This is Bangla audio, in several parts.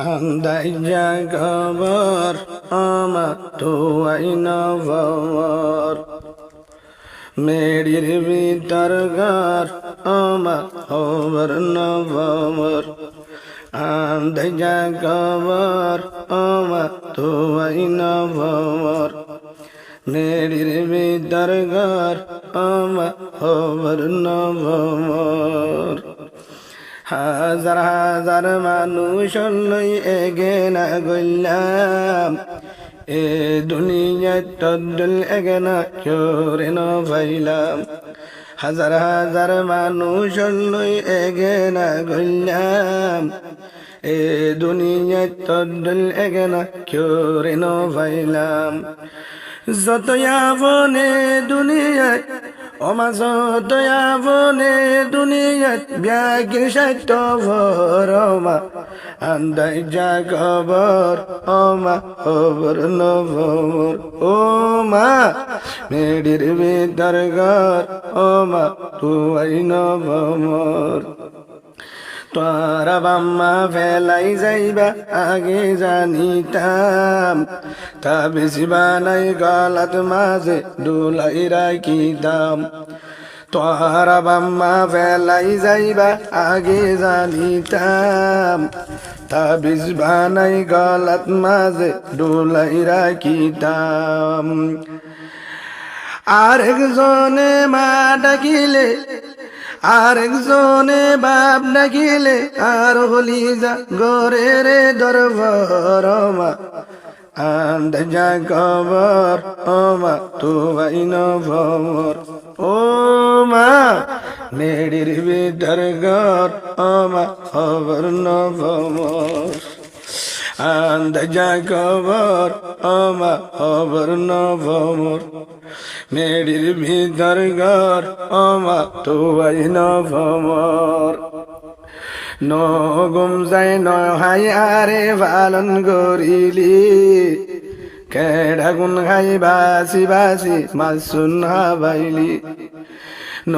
আন্দাই জাগবর আমা তুয়াই নবর মেরির ভিতর ঘর আমা হবর নবর। আন্দাই জাগবর আমা তুয়াই নবর মেরির ভিতর ঘর আমা হবর নবর। হাজার হাজার মানুষ এগে না গল্লাম এ দুনিয়ায় তদ্দুল এগে না চোরে ন ভাইলাম হাজার হাজার মানুষ এগে না গল্লাম এ দুনিয়ায় তদ্দুল এগে না চোরে ন ভাইলাম যত বনে দুনিয়ায় অমাজত বনে দুনিয়াত ব্যাগি সাহিত্য ভরমা আন্দাই জাগবর অমা খবর নভমর ও মা মেডির ভিতর ঘর, অমা তুয়াই নভমর তোরা বাম্মা ফেলাই যাইবা, আগে জানিতাম। তা বেশি বানাই গলাত মাঝে ডুলাই রাখিতাম। তোরা বাম্মা ফেলাই যাইবা, আগে জানিতাম। তা বিষ বানাই গলাত মাঝে ডুলাই রাখিতাম। আর একজনে মা ডাকিলে আর একজনে বাপ ডাকিলে আর হলি যা গরে রে দরবরমা আন্দ যা কবর, ওমা তু বাইন ভমর ও মা মেডির ভিতর ঘর, ওমা, খবর নভমর আন্দ যা কবর, ওমা, খবর নভমর মেডির ভিতর ঘর ওমা তু ভমর ন গুম যাই ন হাই আরে পালন করিলি কেডা গুন খাই বাসি বাসি মাসুন হাবাইলি। ন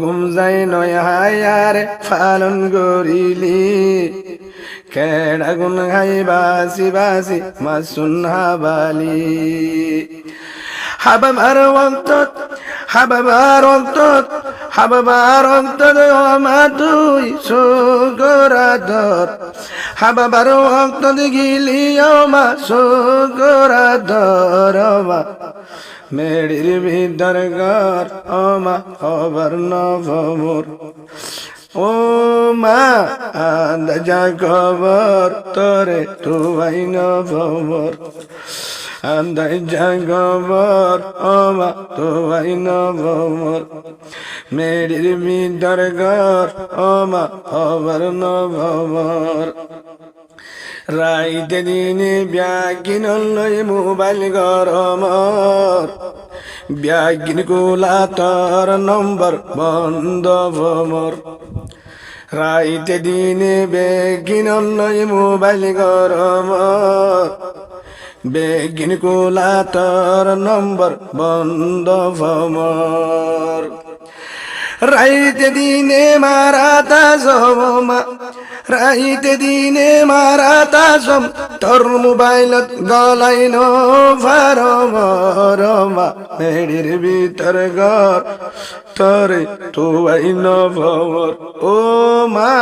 গুম যাই নয় হাই আরে পালন করিলি কেডা গুন খাই বাসি বাসি মাসুন হাবালি হাবাবার ওয়াক্তত হাবাবার ওয়াক্তত হাবাবার ওয়াক্তত আমা তুই সুগরাদর হাবাবার ওয়াক্তত গিলি আমা সুগরাদর আমা। মেডির ভিতর ঘর আমা খবর নভমর ও মা আন্দ যা খবর, তোরে তুই নভমর আন্দাই জাগবর ওমা তোয়াই নবমর। মেরির ভিতর ঘর ওমা খবর নবমর। রাইতে দিনে ব্যাগিন লই মোবাইল গরমর ব্যাগিন কোলা তোর নম্বর বন্ধ ভমর। রাইতে দিনে বেগিন লই মোবাইল গরমর বেগিন কোলা নম্বর বন্ধ ভমর রাইতে দিনে মারা তাজমা রাইতে দিনে মারা তাজম, তোর মোবাইলত গলাইন ভারমা মেডির ভিতর ঘর, তরে তুই নভর ও মা,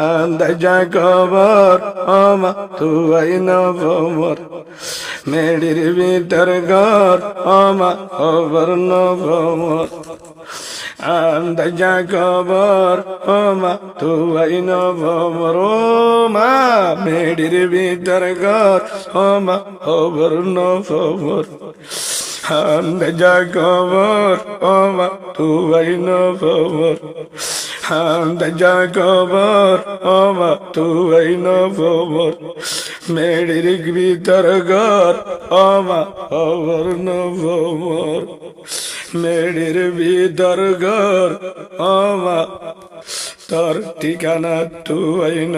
আন্দাজা খবর ও মা তুই নভর মেডির ভিতর ঘর, ও মা, খবর নভর আন্দাজা খবর ও মা তুই নভর ও মা মেডির ভিতর ঘর, ও মা খবর নভর আন্দাজা খবর ও মা তুই নভর আন্দাজা খবর ও মা তুই নভর মেডির ভিতর ঘর, ও মা খবর নভর মেডির ভিতর ঘর আমা তোর ঠিকানা তুই ন